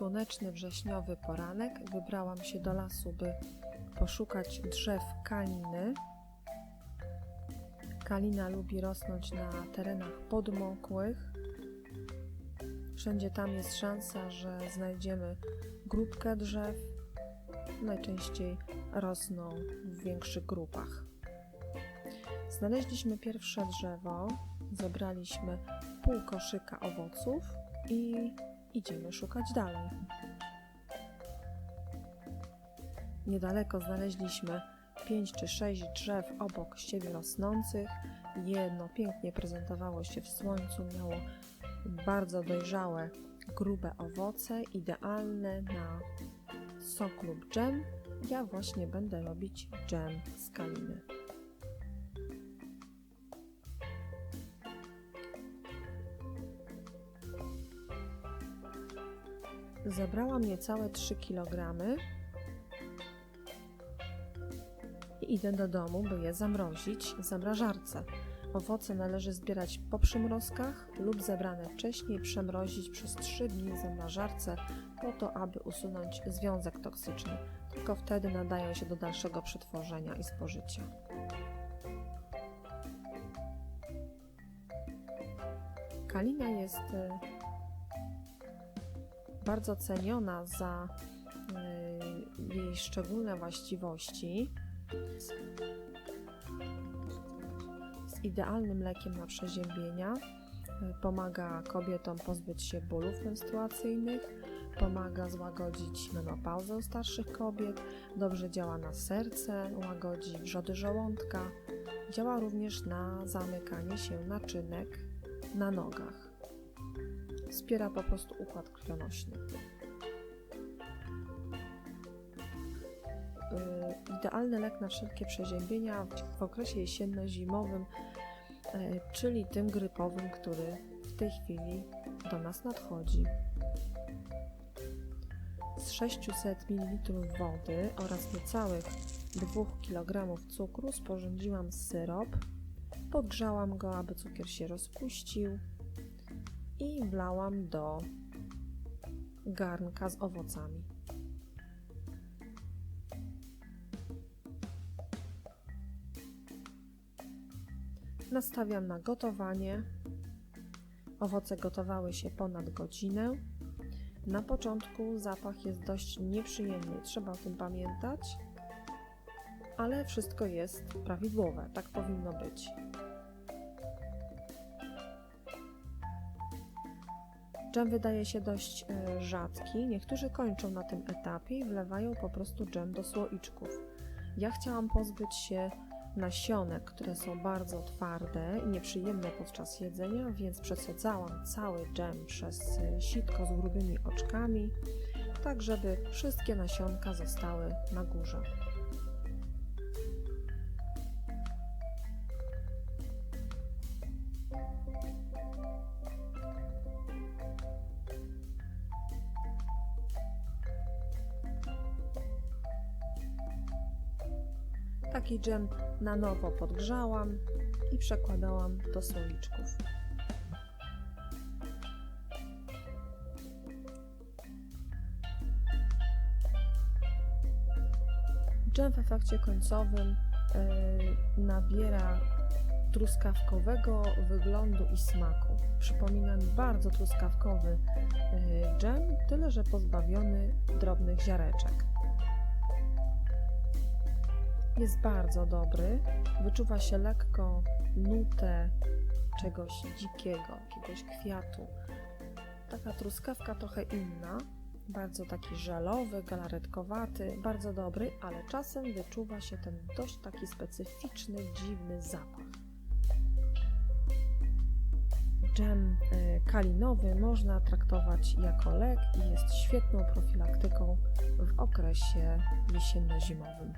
słoneczny wrześniowy poranek wybrałam się do lasu, by poszukać drzew kaliny. Kalina lubi rosnąć na terenach podmokłych. Wszędzie tam jest szansa, że znajdziemy grupkę drzew. Najczęściej rosną w większych grupach. Znaleźliśmy pierwsze drzewo, zebraliśmy pół koszyka owoców i idziemy szukać dalej. Niedaleko znaleźliśmy pięć czy sześć drzew obok siebie rosnących. Jedno pięknie prezentowało się w słońcu, miało bardzo dojrzałe, grube owoce, idealne na sok lub dżem. Ja właśnie będę robić dżem z kaliny. Zebrałam niecałe 3 kg i idę do domu, by je zamrozić w zamrażarce. Owoce należy zbierać po przymrozkach lub zebrane wcześniej przemrozić przez 3 dni w zamrażarce po to, aby usunąć związek toksyczny. Tylko wtedy nadają się do dalszego przetworzenia i spożycia. Kalina jest y, bardzo ceniona za y, jej szczególne właściwości. Jest idealnym lekiem na przeziębienia. Pomaga kobietom pozbyć się bólów menstruacyjnych, pomaga złagodzić menopauzę u starszych kobiet, dobrze działa na serce, łagodzi wrzody żołądka, działa również na zamykanie się naczynek na nogach wspiera po prostu układ krwionośny. Yy, Idealny lek na wszelkie przeziębienia w okresie jesienno-zimowym, yy, czyli tym grypowym, który w tej chwili do nas nadchodzi. Z 600 ml wody oraz niecałych 2 kg cukru sporządziłam syrop. Podgrzałam go, aby cukier się rozpuścił i wlałam do garnka z owocami. Nastawiam na gotowanie. Owoce gotowały się ponad godzinę. Na początku zapach jest dość nieprzyjemny, trzeba o tym pamiętać, ale wszystko jest prawidłowe, tak powinno być. Dżem wydaje się dość e, rzadki. Niektórzy kończą na tym etapie i wlewają po prostu dżem do słoiczków. Ja chciałam pozbyć się nasionek, które są bardzo twarde i nieprzyjemne podczas jedzenia, więc przesadzałam cały dżem przez e, sitko z grubymi oczkami, tak żeby wszystkie nasionka zostały na górze. Taki dżem na nowo podgrzałam i przekładałam do słoiczków. Dżem w efekcie końcowym yy, nabiera truskawkowego wyglądu i smaku. Przypomina mi bardzo truskawkowy yy, dżem, tyle że pozbawiony drobnych ziareczek. Jest bardzo dobry. Wyczuwa się lekko nutę czegoś dzikiego, jakiegoś kwiatu. Taka truskawka trochę inna, bardzo taki żelowy, galaretkowaty, bardzo dobry, ale czasem wyczuwa się ten dość taki specyficzny, dziwny zapach. Dżem y, kalinowy można traktować jako lek i jest świetną profilaktyką w okresie jesienno-zimowym.